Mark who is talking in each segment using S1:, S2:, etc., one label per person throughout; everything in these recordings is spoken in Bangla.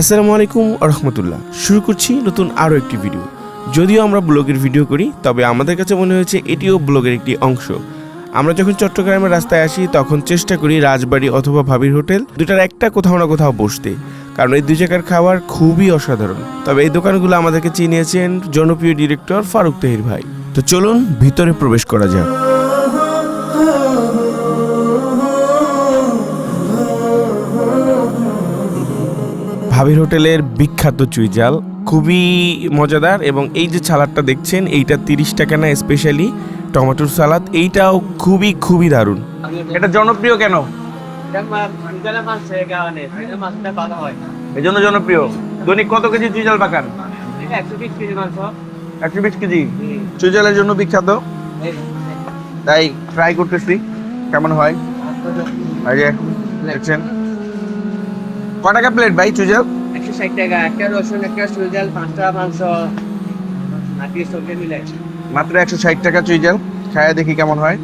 S1: আসসালামু আলাইকুম রহমতুল্লাহ। শুরু করছি নতুন আরও একটি ভিডিও যদিও আমরা ব্লগের ভিডিও করি, তবে আমাদের কাছে মনে হয়েছে এটিও ব্লগের একটি অংশ। আমরা যখন চট্টগ্রামের রাস্তায় আসি, তখন চেষ্টা করি রাজবাড়ি অথবা ভাবির হোটেল দুটার একটা কোথাও না কোথাও বসতে। কারণ এই দুই জায়গার খাবার খুবই অসাধারণ। তবে এই দোকানগুলো আমাদেরকে চিনিয়েছেন জনপ্রিয় ডিরেক্টর ফারুক তেহির ভাই। তো চলুন ভিতরে প্রবেশ করা যাক। ভাবির হোটেলের বিখ্যাত চুইজাল খুবই মজাদার এবং এই যে সালাদটা দেখছেন এইটা তিরিশ টাকা না স্পেশালি টমেটোর সালাদ এইটাও খুবই খুবই দারুণ। এটা জনপ্রিয় কেন? এই জন্য জনপ্রিয়। দৈনিক কত কেজি চুইজাল পাকান? একশো বিশ কেজি চুইজালের জন্য বিখ্যাত? তাই ট্রাই করতেছি কেমন হয়? দেখছেন। ক টাকা প্লেট ভাই চুইজাল
S2: একশো ষাট টাকা একটা রসুন একটা সুজাল পাঁচটা মাংস নাকি সবজি মিলে
S1: মাত্র একশো ষাট টাকা চুইজাল খায়া দেখি কেমন হয়।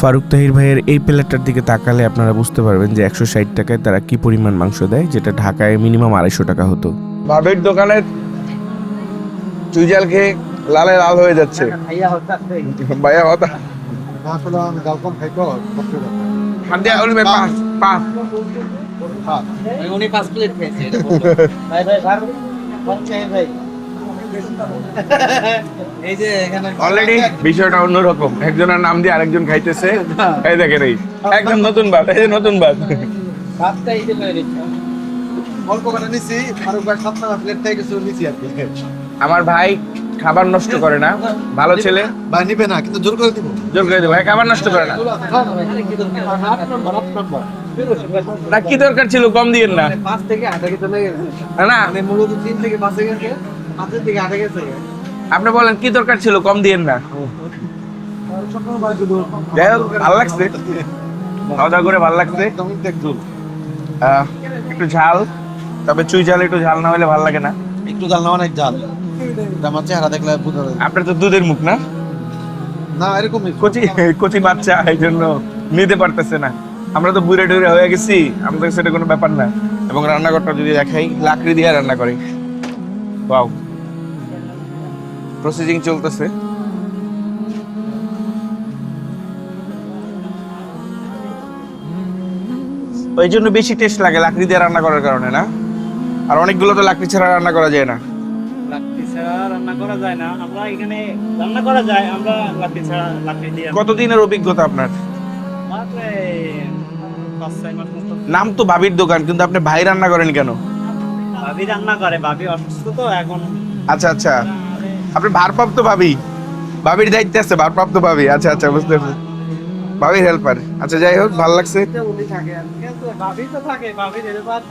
S1: ফারুক তাহির ভাইয়ের এই প্লেটটার দিকে তাকালে আপনারা বুঝতে পারবেন যে একশো ষাট টাকায় তারা কি পরিমাণ মাংস দেয় যেটা ঢাকায় মিনিমাম আড়াইশো টাকা হতো। বাবের দোকানের চুইজাল খেয়ে লালে লাল হয়ে যাচ্ছে।
S2: ভাইয়া
S1: হতা অলরেডি বিষয়টা অন্যরকম। একজনের নাম দিয়ে আরেকজন খাইতেছে। এই দেখেন এই। একদম নতুন ভাত এই যে নতুন
S3: আর
S1: আমার ভাই খাবার নষ্ট করে না। ভালো ছেলে।
S3: ভাই নিবে না কিন্তু জোর করে দিব।
S1: জোর করে দেবো। ভাই খাবার নষ্ট করে না। না কি দরকার ছিল? কম দিয়েন না।
S2: পাঁচ থেকে আটে গেছে লেগে গেছে
S1: না।
S2: মানে মূলত তিন থেকে পাঁচে গেছে পাঁচের থেকে আটে গেছে।
S1: আপনি বলেন কি দরকার ছিল? কম দিয়েন না। যাই হোক ভালো লাগছে। খাওয়া দাওয়া করে ভালো লাগছে।
S3: ঝোল
S1: একটু ঝাল তবে চুই ঝাল একটু ঝাল না হলে ভালো লাগে না।
S3: একটু ঝাল না অনেক এটা আমার চেহারা দেখলে বুঝা যায়
S1: আপনার তো দুধের মুখ না?
S3: না এরকমই।
S1: কচি কচি বাচ্চা এই জন্য নিতে পারতেছে না। আমরা তো বুড়ে টুড়ে হয়ে গেছি আমাদের সেটা কোনো ব্যাপার না। এবং রান্নাঘরটা যদি দেখাই লাকড়ি দিয়ে রান্না করে। ওয়াও। প্রসেসিং চলতেছে। ওই জন্য বেশি টেস্ট লাগে লাকড়ি দিয়ে রান্না করার কারণে না? আর অনেকগুলো তো লাকড়ি ছাড়া রান্না করা যায় না।
S2: ছাড়া রান্না করা যায় না। আমরা এখানে রান্না করা যায় আমরা লাকড়ি ছাড়া লাকড়ি দিয়ে
S1: কতদিনের অভিজ্ঞতা আপনার?
S2: মাত্র পাঁচ ছয় মাস মতো।
S1: নাম তো ভাবির দোকান কিন্তু আপনি ভাই রান্না করেন কেন?
S2: ভাবি রান্না করে ভাবি অসুস্থ তো এখন
S1: আচ্ছা আচ্ছা। আপনি ভারপ্রাপ্ত ভাবি ভাবির দায়িত্বে আছে ভারপ্রাপ্ত ভাবি আচ্ছা আচ্ছা বুঝতে পারছি। ভাবির হেল্পার আচ্ছা যাই হোক ভালো লাগছে।
S2: উনি থাকে ভাবি তো থাকে ভাবির হেল্পার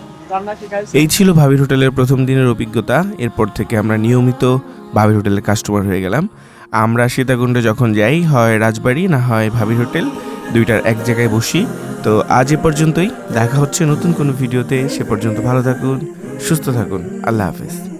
S1: এই ছিল ভাবির হোটেলের প্রথম দিনের অভিজ্ঞতা। এরপর থেকে আমরা নিয়মিত ভাবির হোটেলের কাস্টমার হয়ে গেলাম। আমরা সীতাকুণ্ডে যখন যাই, হয় রাজবাড়ি না হয় ভাবির হোটেল, দুইটার এক জায়গায় বসি। তো আজ এ পর্যন্তই। দেখা হচ্ছে নতুন কোনো ভিডিওতে। সে পর্যন্ত ভালো থাকুন, সুস্থ থাকুন। আল্লাহ হাফেজ।